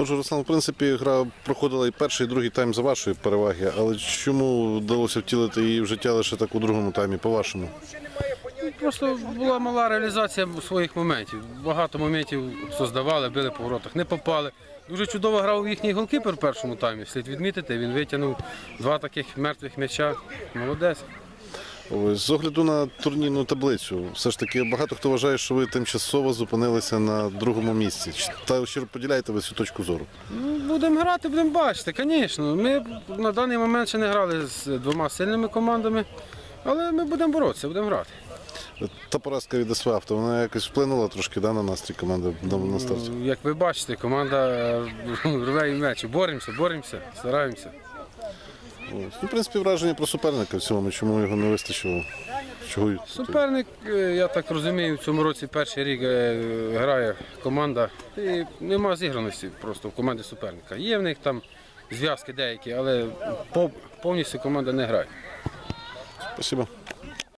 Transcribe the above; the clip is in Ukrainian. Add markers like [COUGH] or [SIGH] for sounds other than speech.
Отже, Руслан, в принципі, гра проходила і перший, і другий тайм за вашої переваги, але чому вдалося втілити її в життя лише так у другому таймі, по-вашому? Просто була мала реалізація своїх моментів. Багато моментів создавали, били по воротах, не попали. Дуже чудово грав їхній голкіпер в першому таймі. Слід відмітити, він витягнув два таких мертвих м'яча. Молодець. З огляду на турнірну таблицю, все ж таки багато хто вважає, що ви тимчасово зупинилися на другому місці. Та щиро поділяєте ви цю точку зору? Ну, будемо грати, будемо бачити, звісно. Ми на даний момент ще не грали з двома сильними командами, але ми будемо боротися, будемо грати. Та поразка від СВАФТу, вона якось вплинула трошки да, на настрій команди на, старті. Ну, Як ви бачите, команда [LAUGHS] рве і м'ячі. Боремося, боремося, стараємося. Ось. Ну, в принципі, враження про суперника в цілому, чому його не вистачило. Чого Суперник, е, я так розумію, в цьому році перший рік е, грає команда. І нема зіграності просто в команді суперника. Є в них там зв'язки деякі, але пов- повністю команда не грає. Спасибо.